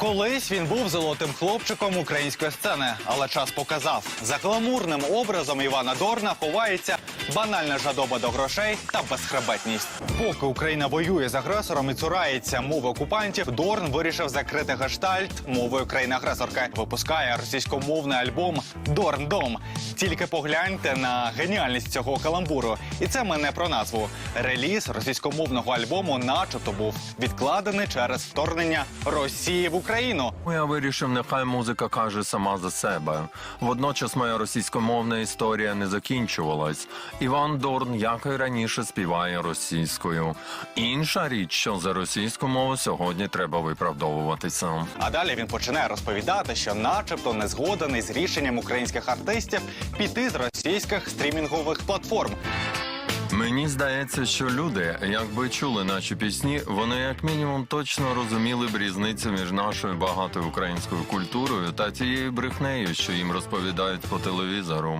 Колись він був золотим хлопчиком української сцени, але час показав, за гламурним образом Івана Дорна ховається банальна жадоба до грошей та безхребетність. Поки Україна воює з агресором і цурається мови окупантів, Дорн вирішив закрити гештальт мовою країни-агресорки. Випускає російськомовний альбом Дорн Дом. Тільки погляньте на геніальність цього каламбуру. І це ми не про назву. Реліз російськомовного альбому, начебто, був відкладений через вторгнення Росії в Україну. Я вирішив, нехай музика каже сама за себе. Водночас моя російськомовна історія не закінчувалась. Іван Дорн, як і раніше, співає російською. Інша річ, що за російську мову сьогодні треба виправдовуватися. А далі він починає розповідати, що, начебто, не згоден із рішенням українських артистів піти з російських стрімінгових платформ. Мені здається, що люди, якби чули наші пісні, вони як мінімум точно розуміли б різницю між нашою багатою українською культурою та тією брехнею, що їм розповідають по телевізору.